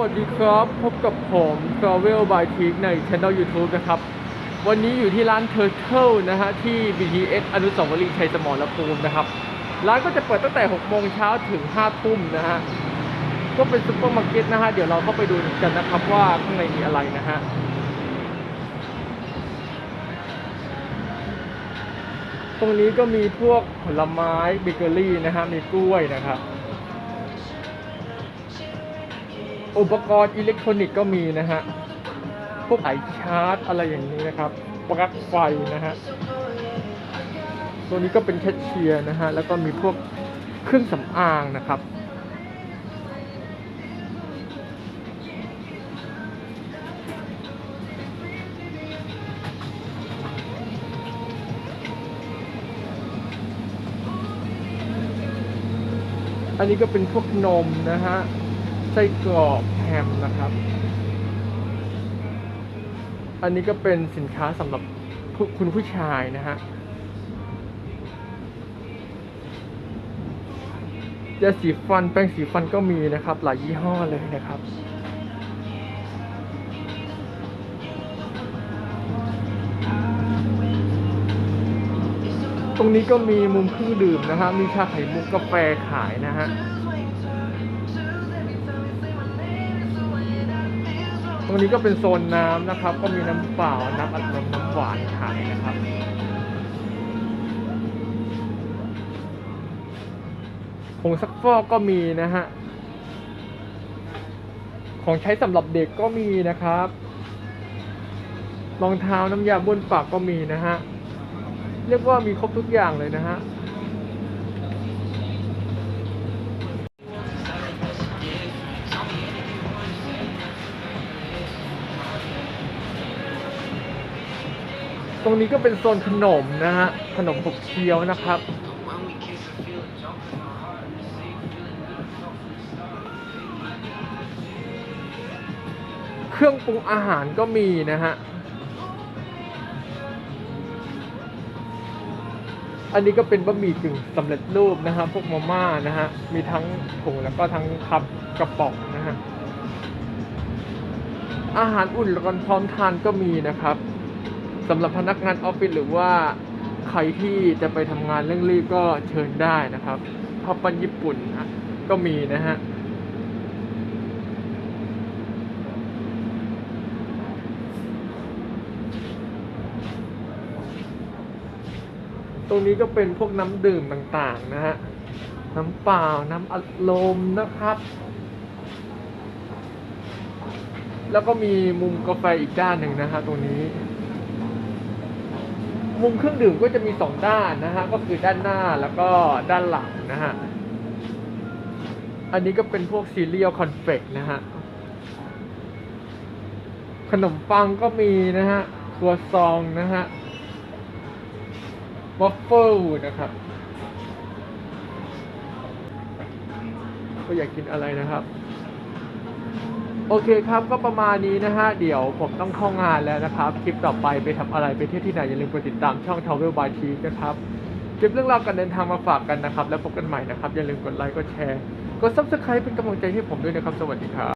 วัสดีครับ พบกับผม Travel by t i k ใน Channel YouTube นะครับ วันนี้อยู่ที่ร้าน Turtle นะฮะ ที่ BTS อนุสาวรีย์ชัยสมรภูมินะครับ ร้านก็จะเปิดตั้งแต่ 6 โมงเช้าถึง 5 ทุ่มนะฮะ ก็เป็นซุปเปอร์มาร์เก็ตนะฮะ เดี๋ยวเราเข้าไปดูกันนะครับว่าข้างในมีอะไรนะฮะตรงนี้ก็มีพวกผลไม้เบเกอรี่นะฮะ มีกล้วยนะครับ อุปกรณ์อิเล็กทรอนิกส์ก็มีนะฮะ พวกสายชาร์จอะไรอย่างนี้นะครับ ปลั๊กไฟนะฮะ ตัวนี้ก็เป็นแคชเชียร์นะฮะ แล้วก็มีพวกเครื่องสำอางนะครับอันนี้ก็เป็นพวกนมนะฮะ ไส้กรอกแฮมนะครับ อันนี้ก็เป็นสินค้าสำหรับคุณผู้ชายนะฮะยาสีฟันแป้งสีฟันก็มีนะครับ หลายยี่ห้อเลยนะครับ ตรงนี้ก็มีมุมเครื่องดื่มนะฮะมีชาไข่มุกกาแฟขายนะฮะ รงนี้ก็เป็นโซนน้ำนะครับ ก็มีน้ำเปล่าน้ำอัดลมน้ำหวานขายนะครับผงซักฟอกก็มีนะฮะ ของใช้สำหรับเด็กก็มีนะครับ รองเท้าน้ำยาบ้วนปากก็มีนะฮะ เรียกว่ามีครบทุกอย่างเลยนะฮะ ตรงนี้ก็เป็นโซนขนมนะฮะ ขนมขบเคี้ยวนะครับ เครื่องปรุงอาหารก็มีนะฮะ อันนี้ก็เป็นบะหมี่กึ่งสำเร็จรูปนะฮะ พวกมาม่านะฮะ มีทั้งถุงแล้วก็ทั้งคัพกระป๋องนะฮะ อาหารอุ่นร้อนพร้อมทานก็มีนะครับ สำหรับพนักงานออฟฟิศหรือว่าใครที่จะไปทำงานเร่งรีบก็เชิญได้นะครับข้าวปั้นญี่ปุ่นนะก็มีนะฮะตรงนี้ก็เป็นพวกน้ำดื่มต่างๆนะฮะน้ำเปล่าน้ำอัดลมนะครับ แล้วก็มีมุมกาแฟอีกด้านหนึ่งนะฮะตรงนี้ มุมเครื่องดื่มก็จะมีสองด้านนะฮะก็คือด้านหน้าแล้วก็ด้านหลังนะฮะอันนี้ก็เป็นพวกซีเรียลคอนเฟกนะฮะขนมปังก็มีนะฮะครัวซองนะฮะวอฟเฟิลนะครับก็อยากกินอะไรนะครับ โอเคครับ ก็ประมาณนี้นะฮะ เดี๋ยวผมต้องเข้างานแล้วนะครับ คลิปต่อไปไปทำอะไรไปเที่ยวที่ไหน อย่าลืมกดติดตามช่อง Travel by t นะครับเก็บเรื่องราวการเดินทางมาฝากกันนะครับ แล้วพบกันใหม่นะครับ อย่าลืมกดไลค์กดแชร์กด Subscribe เป็นกำลังใจให้ผมด้วยนะครับ สวัสดีครับ